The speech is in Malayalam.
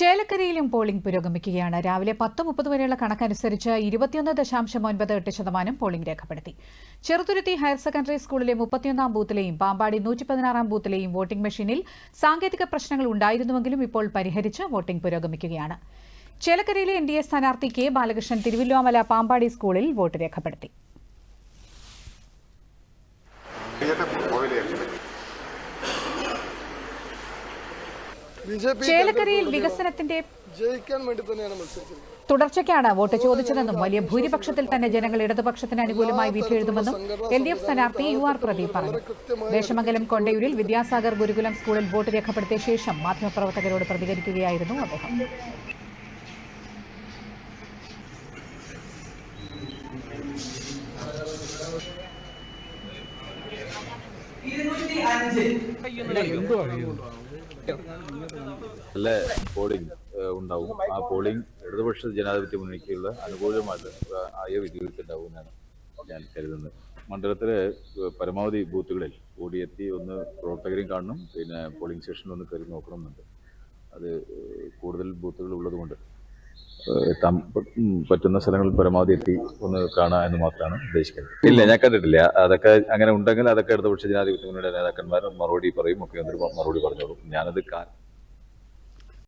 ചേലക്കരയിലും പോളിംഗ് പുരോഗമിക്കുകയാണ്. രാവിലെ പത്ത് മുപ്പത് വരെയുള്ള കണക്കനുസരിച്ച് ഇരുപത്തിയൊന്ന് ദശാംശം ഒൻപത് എട്ട് ശതമാനം പോളിംഗ് രേഖപ്പെടുത്തി. ചെറുതുരുത്തി ഹയർ സെക്കൻഡറി സ്കൂളിലെ മുപ്പത്തിയൊന്നാം ബൂത്തിലെയും പാമ്പാടി നൂറ്റി പതിനാറാം ബൂത്തിലെയും വോട്ടിംഗ് മെഷീനിൽ സാങ്കേതിക പ്രശ്നങ്ങൾ ഉണ്ടായിരുന്നുവെങ്കിലും ഇപ്പോൾ പരിഹരിച്ച് വോട്ടിംഗ് പുരോഗമിക്കുകയാണ്. ചേലക്കരയിലെ എൻ ഡി എ സ്ഥാനാർത്ഥി കെ ബാലകൃഷ്ണൻ തിരുവല്ലോമല പാമ്പാടി സ്കൂളിൽ വോട്ട് രേഖപ്പെടുത്തി. ചേലക്കരയിൽ വികസനത്തിന്റെ ജയിക്കാൻ വേണ്ടി തന്നെയാണ് മത്സരിച്ചത്. തുടർച്ചയ്ക്കാണ് വോട്ട് ചോദിച്ചതെന്നും വലിയ ഭൂരിപക്ഷത്തിൽ തന്നെ ജനങ്ങൾ ഇടതുപക്ഷത്തിന് അനുകൂലമായി വിധിയെഴുതുമെന്നും എൽ ഡി എഫ് സ്ഥാനാർത്ഥി യു ആർ പ്രദീപ് പറഞ്ഞു. ദേശമംഗലം കൊണ്ടയൂരിൽ വിദ്യാസാഗർ ഗുരുകുലം സ്കൂളിൽ വോട്ട് രേഖപ്പെടുത്തിയ ശേഷം മാധ്യമപ്രവർത്തകരോട് പ്രതികരിക്കുകയായിരുന്നു അദ്ദേഹം. നല്ല പോളിംഗ് ഉണ്ടാവും. ആ പോളിംഗ് ഇടതുപക്ഷ ജനാധിപത്യ മുന്നണിക്കുള്ള അനുകൂലമായിട്ട് ആയ വിധിയുണ്ടാവുമെന്നാണ് ഞാൻ കരുതുന്നത്. മണ്ഡലത്തിലെ പരമാവധി ബൂത്തുകളിൽ ഓടിയെത്തി ഒന്ന് പ്രവർത്തകരെയും കാണണം. പിന്നെ പോളിംഗ് സ്റ്റേഷനിൽ ഒന്ന് കയറി നോക്കണമെന്നുണ്ട്. അത് കൂടുതൽ ബൂത്തുകൾ ഉള്ളതുകൊണ്ട്. എത്താൻ പറ്റുന്ന സ്ഥലങ്ങളിൽ പരമാവധി എത്തി ഒന്ന് കാണുക എന്ന് മാത്രമാണ് ഉദ്ദേശിക്കുന്നത്. ഇല്ല ഞാൻ കണ്ടിട്ടില്ല. അതൊക്കെ അങ്ങനെ ഉണ്ടെങ്കിൽ അതൊക്കെ ഇടതുപക്ഷ ജനാധിപത്യ മുന്നണിയുടെ നേതാക്കന്മാർ മറുപടി പറയും മുഖ്യമന്ത്രി മറുപടി പറഞ്ഞോളും. ഞാനത്